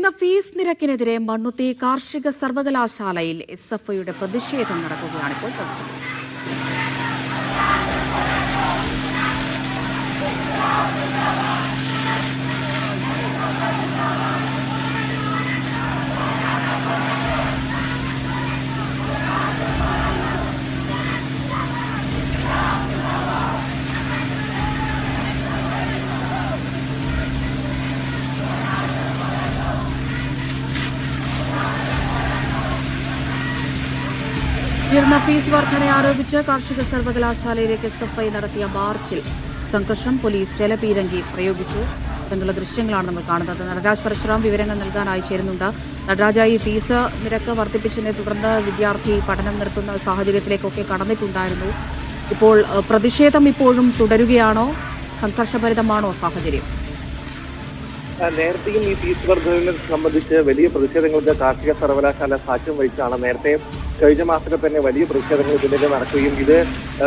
ഉയർന്ന ഫീസ് നിരക്കിനെതിരെ മണ്ണുത്തി കാർഷിക സർവകലാശാലയിൽ എസ് എഫ് ഐയുടെ പ്രതിഷേധം നടക്കുകയാണിപ്പോൾ തത്സമയം. ഉയർന്ന ഫീസ് വർധന ആരോപിച്ച് കാർഷിക സർവകലാശാലയിലേക്ക് എസ് എഫ് ഐ നടത്തിയ മാർച്ചിൽ സംഘർഷം പോലീസ് ജലപീരങ്കി പ്രയോഗിച്ചു. എന്നുള്ള ദൃശ്യങ്ങളാണ് നമ്മൾ കാണുന്നത്. നടരാജ് പരശുറാം വിവരങ്ങൾ നൽകാനായി ചേരുന്നുണ്ട്. നടരാജ ഈ ഫീസ് നിരക്ക് വർദ്ധിപ്പിച്ചതിനെ തുടർന്ന് വിദ്യാർത്ഥി പഠനം നിർത്തുന്ന സാഹചര്യത്തിലേക്കൊക്കെ കടന്നിട്ടുണ്ടായിരുന്നു. ഇപ്പോൾ പ്രതിഷേധം ഇപ്പോഴും തുടരുകയാണോ? സംഘർഷഭരിതമാണോ സാഹചര്യം? നേരത്തെയും ഈ ഫീസ് വർധനവിനെ സംബന്ധിച്ച് വലിയ പ്രതിഷേധങ്ങൾക്ക് കാർഷിക സർവകലാശാല സാക്ഷ്യം വഹിച്ചാണ് നേരത്തെ കഴിഞ്ഞ മാസത്തിൽ തന്നെ വലിയ പ്രതിഷേധങ്ങൾ ഇതിനെതിരെ നടക്കുകയും ഇത്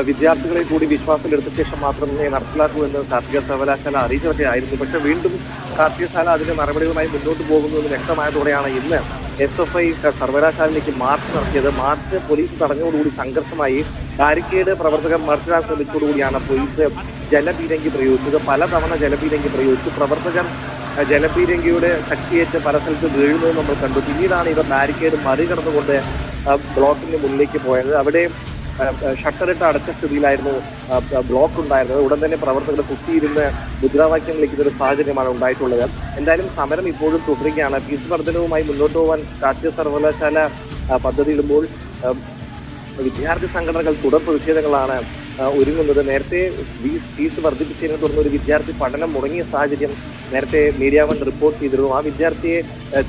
വിദ്യാർത്ഥികളെ കൂടി വിശ്വാസത്തിലെടുത്ത ശേഷം മാത്രമേ നടപ്പിലാക്കൂ എന്ന് കാർഷിക സർവകലാശാല അറിയിച്ചതൊക്കെ ആയിരുന്നു. പക്ഷെ വീണ്ടും കാർഷികശാല അതിന്റെ മറുപടികളുമായി മുന്നോട്ട് പോകുന്നു എന്ന് വ്യക്തമായതോടെയാണ് ഇന്ന് എസ് എഫ് ഐ സർവകലാശാലയിലേക്ക് മാർച്ച് നടത്തിയത്. മാർച്ച് പോലീസ് തടഞ്ഞതോടുകൂടി സംഘർഷമായി ബാരിക്കേഡ് പ്രവർത്തകർ മറിച്ചിടാൻ ശ്രമിച്ചതോടുകൂടിയാണ് പോലീസ് ജലപീരങ്കി പ്രയോഗിച്ചത്. പലതവണ ജലപീരങ്കി പ്രയോഗിച്ചു. പ്രവർത്തകർ ജലപീരങ്കിയുടെ ശക്തിയേറ്റ് പല സ്ഥലത്ത് വീഴുന്നത് നമ്മൾ കണ്ടു. പിന്നീടാണ് ഇവർ ബാരിക്കേഡ് മറികടന്നുകൊണ്ട് ബ്ലോക്കിന്റെ മുന്നിലേക്ക് പോയത്. അവിടെ ഷട്ടറിട്ട് അടച്ച സ്ഥിതിയിലായിരുന്നു ബ്ലോക്ക് ഉണ്ടായിരുന്നത്. ഉടൻ തന്നെ പ്രവർത്തകർ കുത്തിയിരുന്ന് മുദ്രാവാക്യം വിളിക്കുന്ന ഒരു സാഹചര്യമാണ് ഉണ്ടായിട്ടുള്ളത്. എന്തായാലും സമരം ഇപ്പോഴും തുടരുകയാണ്. ഫീസ് വർധനവുമായി മുന്നോട്ട് പോകാൻ രാജ്യ സർവകലാശാല പദ്ധതിയിടുമ്പോൾ വിദ്യാർത്ഥി സംഘടനകൾ തുടർ പ്രതിഷേധങ്ങളാണ് ഒരുങ്ങുന്നത്. നേരത്തെ ഫീസ് വർദ്ധിപ്പിച്ചതിനെ തുടർന്ന് ഒരു വിദ്യാർത്ഥി പഠനം മുടങ്ങിയ സാഹചര്യം നേരത്തെ മീഡിയ വൺ റിപ്പോർട്ട് ചെയ്തിരുന്നു. ആ വിദ്യാർത്ഥിയെ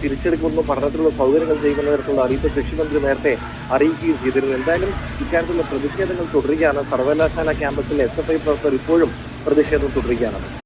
തിരിച്ചെടുക്കുമെന്ന് പഠനത്തിലുള്ള സൗകര്യങ്ങൾ ചെയ്യുന്ന തരത്തിലുള്ള അറിയിപ്പ് കൃഷിമന്ത്രി നേരത്തെ അറിയിക്കുകയും ചെയ്തിരുന്നു. എന്തായാലും ഇക്കാര്യത്തിലുള്ള പ്രതിഷേധങ്ങൾ തുടരുകയാണ്. സർവകലാശാല ക്യാമ്പസിലെ എസ് എഫ് ഐ പ്രവർത്തകർ ഇപ്പോഴും പ്രതിഷേധം തുടരുകയാണ്.